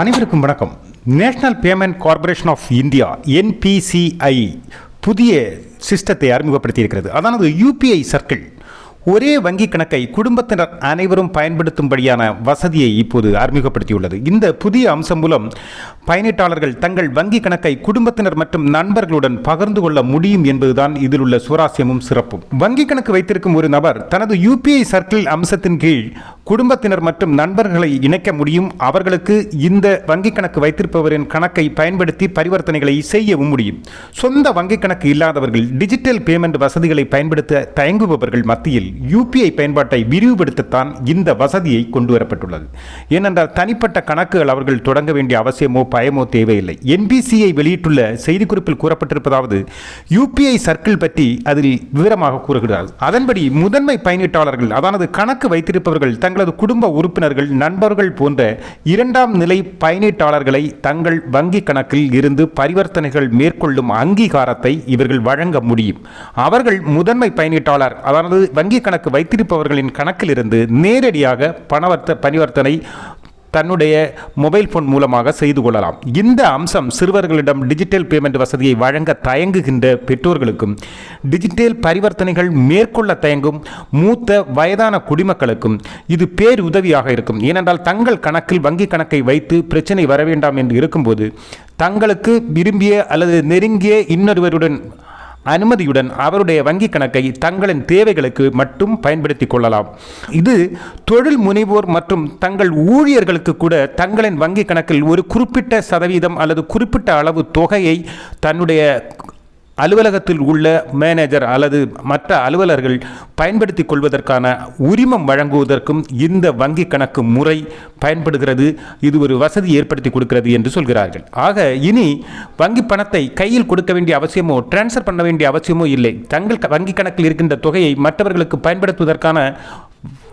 அனைவருக்கும் வணக்கம். National payment corporation of India N P C I புதிய சிஸ்டத்தை அறிமுகப்படுத்தியிருக்கிறது. அதானது யூபிஐ சர்க்கிள் ஒரே வங்கி கணக்கை குடும்பத்தினர் அனைவரும் பயன்படுத்தும்படியான வசதியை இப்போது அறிமுகப்படுத்தியுள்ளது. இந்த புதிய அம்சம் மூலம் பயனீட்டாளர்கள் தங்கள் வங்கி கணக்கை குடும்பத்தினர் மற்றும் நண்பர்களுடன் பகிர்ந்து கொள்ள முடியும் என்பதுதான் இதில் உள்ள சுவாரஸ்யமும் சிறப்பும். வங்கி கணக்கு வைத்திருக்கும் ஒரு நபர் தனது யூபிஐ சர்க்கிள் அம்சத்தின் கீழ் குடும்பத்தினர் மற்றும் நண்பர்களை இணைக்க முடியும். அவர்களுக்கு இந்த வங்கி கணக்கு வைத்திருப்பவரின் கணக்கை பயன்படுத்தி பரிவர்த்தனைகளை செய்யவும் முடியும். சொந்த வங்கிக் கணக்கு இல்லாதவர்கள் டிஜிட்டல் பேமெண்ட் வசதிகளை பயன்படுத்த தயங்குபவர்கள் மத்தியில் யூபிஐ பயன்பாட்டை விரிவுபடுத்தத்தான் இந்த வசதியை கொண்டு வரப்பட்டுள்ளது ஏனென்றால் தனிப்பட்ட கணக்குகள் அவர்கள் தொடங்க வேண்டிய அவசியமோ பயமோ தேவையில்லை. என்பிசிஐ வெளியிட்டுள்ள செய்திக்குறிப்பில் கூறப்பட்டிருப்பதாவது யூபிஐ சர்க்கிள் பற்றி அதில் விவரமாக கூறுகிறார் அதன்படி முதன்மை பயனீட்டாளர்கள் அதானது கணக்கு வைத்திருப்பவர்கள் அவர்களது குடும்ப உறுப்பினர்கள் நண்பர்கள் போன்ற இரண்டாம் நிலை பயனீட்டாளர்களை தங்கள் வங்கி கணக்கில் இருந்து பரிவர்த்தனைகள் மேற்கொள்ளும் அங்கீகாரத்தை இவர்கள் வழங்க முடியும். அவர்கள் முதன்மை பயனீட்டாளர் அதாவது வங்கி கணக்கு வைத்திருப்பவர்களின் கணக்கிலிருந்து நேரடியாக பணவர்த்த பரிவர்த்தனை தன்னுடைய மொபைல் ஃபோன் மூலமாக செய்து கொள்ளலாம். இந்த அம்சம் சிறுவர்களிடம் டிஜிட்டல் பேமெண்ட் வசதியை வழங்க தயங்குகின்ற பெற்றோர்களுக்கும் டிஜிட்டல் பரிவர்த்தனைகள் மேற்கொள்ள தயங்கும் மூத்த வயதான குடிமக்களுக்கும் இது பேருதவியாக இருக்கும். ஏனென்றால் தங்கள் கணக்கில் வங்கி கணக்கை வைத்து பிரச்சனை வர வேண்டாம் என்று இருக்கும்போது தங்களுக்கு விரும்பிய அல்லது நெருங்கிய இன்னொருவருடன் அனுமதியுடன் அவருடைய வங்கிக் கணக்கை தங்களின் தேவைகளுக்கு மட்டும் பயன்படுத்திக் கொள்ளலாம். இது தொழில் முனைவோர் மற்றும் தங்கள் ஊழியர்களுக்கு கூட தங்களின் வங்கிக் கணக்கில் ஒரு குறிப்பிட்ட சதவீதம் அல்லது குறிப்பிட்ட அளவு தொகையை தன்னுடைய அலுவலகத்தில் உள்ள மேனேஜர் அல்லது மற்ற அலுவலர்கள் பயன்படுத்திக் கொள்வதற்கான உரிமம் வழங்குவதற்கும் இந்த வங்கி கணக்கு முறை பயன்படுகிறது. இது ஒரு வசதி ஏற்படுத்தி கொடுக்கிறது என்று சொல்கிறார்கள். ஆக இனி வங்கி பணத்தை கையில் கொடுக்க வேண்டிய அவசியமோ டிரான்ஸ்ஃபர் பண்ண வேண்டிய அவசியமோ இல்லை. தங்கள் வங்கி கணக்கில் இருக்கின்ற தொகையை மற்றவர்களுக்கு பயன்படுத்துவதற்கான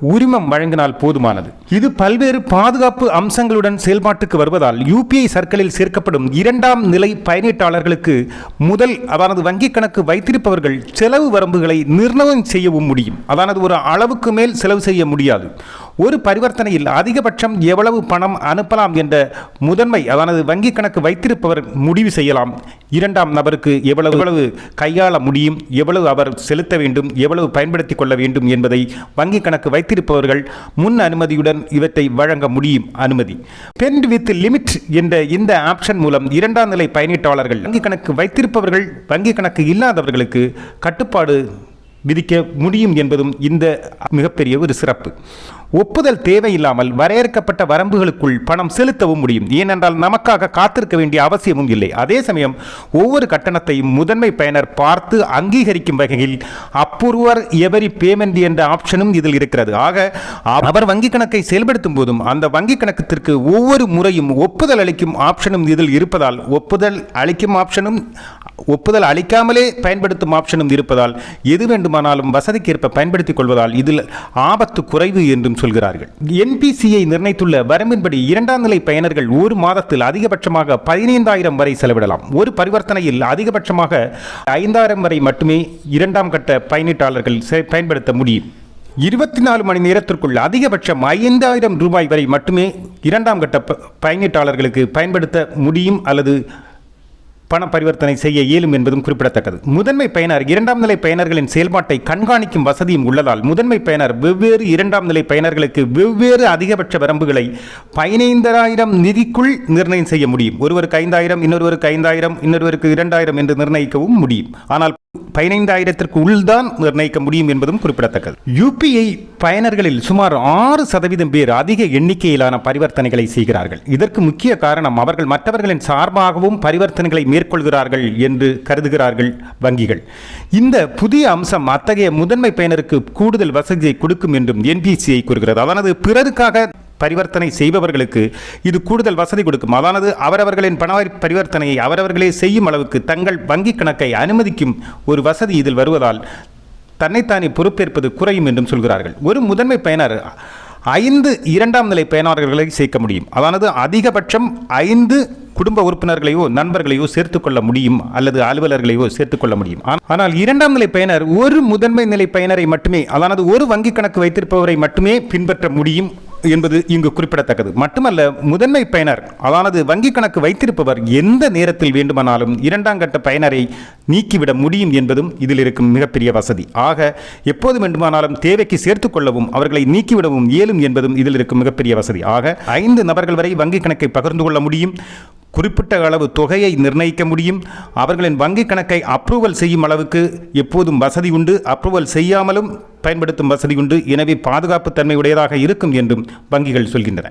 உரிமம் வழங்கினால் போதுமானது. இது பல்வேறு பாதுகாப்பு அம்சங்களுடன் செயல்பாட்டுக்கு வருவதால் யூபிஐ சர்க்கிளில் சேர்க்கப்படும் இரண்டாம் நிலை பயனீட்டாளர்களுக்கு முதல் அதானது வங்கிக் கணக்கு வைத்திருப்பவர்கள் செலவு வரம்புகளை நிர்ணயம் செய்யவும் முடியும். அதானது ஒரு அளவுக்கு மேல் செலவு செய்ய முடியாது. ஒரு பரிவர்த்தனையில் அதிகபட்சம் எவ்வளவு பணம் அனுப்பலாம் என்ற முதன்மை அதானது வங்கி கணக்கு வைத்திருப்பவர் முடிவு செய்யலாம். இரண்டாம் நபருக்கு எவ்வளவு எவ்வளவு கையாள முடியும் எவ்வளவு அவர் செலுத்த வேண்டும் எவ்வளவு பயன்படுத்திக் கொள்ள வேண்டும் என்பதை வங்கி கணக்கு வைத்திருப்பவர்கள் முன் அனுமதியுடன் இவற்றை வழங்க முடியும் அனுமதி. பெண்ட் வித் லிமிட் என்ற இந்த ஆப்ஷன் மூலம் இரண்டாம் நிலை பயனீட்டாளர்கள் வங்கி கணக்கு வைத்திருப்பவர்கள் வங்கி கணக்கு இல்லாதவர்களுக்கு கட்டுப்பாடு விதிக்க முடியும் என்பதும் இந்த மிகப்பெரிய ஒரு சிறப்பு. ஒப்புதல் தேவையில்லாமல் வரையறுக்கப்பட்ட வரம்புகளுக்குள் பணம் செலுத்தவும் முடியும். ஏனென்றால் நமக்காக காத்திருக்க வேண்டிய அவசியமும் இல்லை. அதே சமயம் ஒவ்வொரு கட்டணத்தையும் முதன்மை பயனர் பார்த்து அங்கீகரிக்கும் வகையில் அப்ரூவர் எவரி பேமெண்ட் என்ற ஆப்ஷனும் இதில் இருக்கிறது. ஆக அவர் வங்கி கணக்கை செயல்படுத்தும் போதும் அந்த வங்கி கணக்கத்திற்கு ஒவ்வொரு முறையும் ஒப்புதல் அளிக்கும் ஆப்ஷனும் இதில் இருப்பதால் ஒப்புதல் அளிக்கும் ஆப்ஷனும் ஒப்புதல் அளிக்காமலே பயன்படுத்தும் ஆப்ஷனும் இருப்பதால் எது வேண்டுமானாலும் வசதிக்கேற்ப பயன்படுத்திக் கொள்வதால் இதில் ஆபத்து குறைவு என்றும் சொல்கிறார்கள். என்பிசிஐ நிர்ணயித்துள்ள வரம்பின்படி இரண்டாம் நிலை பயனர்கள் ஒரு மாதத்தில் அதிகபட்சமாக பதினைந்தாயிரம் வரை செலவிடலாம். ஒரு பரிவர்த்தனையில் அதிகபட்சமாக ஐந்தாயிரம் வரை மட்டுமே இரண்டாம் கட்ட பயனீட்டாளர்கள் செ- பயன்படுத்த முடியும். இருபத்தி நாலு மணி நேரத்திற்குள் அதிகபட்சம் ஐந்தாயிரம் ரூபாய் வரை மட்டுமே இரண்டாம் கட்ட ப- பயனீட்டாளர்களுக்கு பயன்படுத்த முடியும் அல்லது பண பரிவர்த்தனை செய்ய இயலும் என்பதும் குறிப்பிடத்தக்கது. முதன்மை பயனர் இரண்டாம் நிலை பயனர்களின் செயல்பாட்டை கண்காணிக்கும் வசதியும் உள்ளதால் முதன்மை பயனர் வெவ்வேறு இரண்டாம் நிலை பயனர்களுக்கு வெவ்வேறு அதிகபட்ச வரம்புகளை பதினைந்தாயிரம் நிதிக்குள் நிர்ணயம் செய்ய முடியும். ஒருவருக்கு ஐந்தாயிரம் இன்னொருவருக்கு ஐந்தாயிரம் இன்னொருவருக்கு இரண்டாயிரம் என்று நிர்ணயிக்கவும் முடியும். ஆனால் பதினைந்தாயிரத்திற்கு உள்தான் நிர்ணயிக்க முடியும் என்பதும் குறிப்பிடத்தக்கது. யூபிஐ பயனர்களில் சுமார் ஆறு சதவீதம் பேர் அதிக எண்ணிக்கையிலான பரிவர்த்தனைகளை செய்கிறார்கள். இதற்கு முக்கிய காரணம் அவர்கள் மற்றவர்களின் சார்பாகவும் பரிவர்த்தனைகளை மேற்கொள்கிறார்கள் என்று கருதுகிறார்கள் வங்கிகள். இந்த புதிய அம்சம் அத்தகைய முதன்மை பயனருக்கு கூடுதல் வசதியை கொடுக்கும் என்றும் என்பிசிஐ கூறுகிறது. அதானது பிறருக்காக பரிவர்த்தனை செய்பவர்களுக்கு இது கூடுதல் வசதி கொடுக்கும். அதானது அவரவர்களின் பண பரிவர்த்தனையை அவரவர்களே செய்யும் அளவுக்கு தங்கள் வங்கிக் கணக்கை அனுமதிக்கும் ஒரு வசதி இதில் வருவதால் தன்னைத்தானே பொறுப்பேற்பது குறையும் என்றும் சொல்கிறார்கள். ஒரு முதன்மை பயனர் ஐந்து இரண்டாம் நிலை பயனாளர்களை சேர்க்க முடியும். அதானது அதிகபட்சம் ஐந்து குடும்ப உறுப்பினர்களையோ நண்பர்களையோ சேர்த்துக்கொள்ள முடியும் அல்லது அலுவலர்களையோ சேர்த்துக்கொள்ள முடியும். ஆனால் இரண்டாம் நிலை பயனர் ஒரு முதன்மை நிலை பயனரை மட்டுமே அதானது ஒரு வங்கி கணக்கு வைத்திருப்பவரை மட்டுமே பின்பற்ற முடியும். என்பது இங்கு குறிப்பிடத்தக்கது. மட்டுமல்ல முதன்மை பயனர் அதானது வங்கி கணக்கு வைத்திருப்பவர் எந்த நேரத்தில் வேண்டுமானாலும் இரண்டாம் கட்ட பயனரை நீக்கிவிட முடியும் என்பதும் இதில் இருக்கும் மிகப்பெரிய வசதி. ஆக எப்போது வேண்டுமானாலும் தேவைக்கு சேர்த்துக் கொள்ளவும் அவர்களை நீக்கிவிடவும் இயலும் என்பதும் இதில் இருக்கும் மிகப்பெரிய வசதி. ஆக ஐந்து நபர்கள் வரை வங்கி கணக்கை பகிர்ந்து கொள்ள முடியும் குறிப்பிட்ட அளவு தொகையை நிர்ணயிக்க முடியும் அவர்களின் வங்கி கணக்கை அப்ரூவல் செய்யும் அளவுக்கு எப்போதும் வசதி உண்டு. அப்ரூவல் செய்யாமலும் பயன்படுத்தும் வசதி உண்டு. எனவே பாதுகாப்பு தன்மை உடையதாக இருக்கும் என்றும் வங்கிகள் சொல்கின்றன.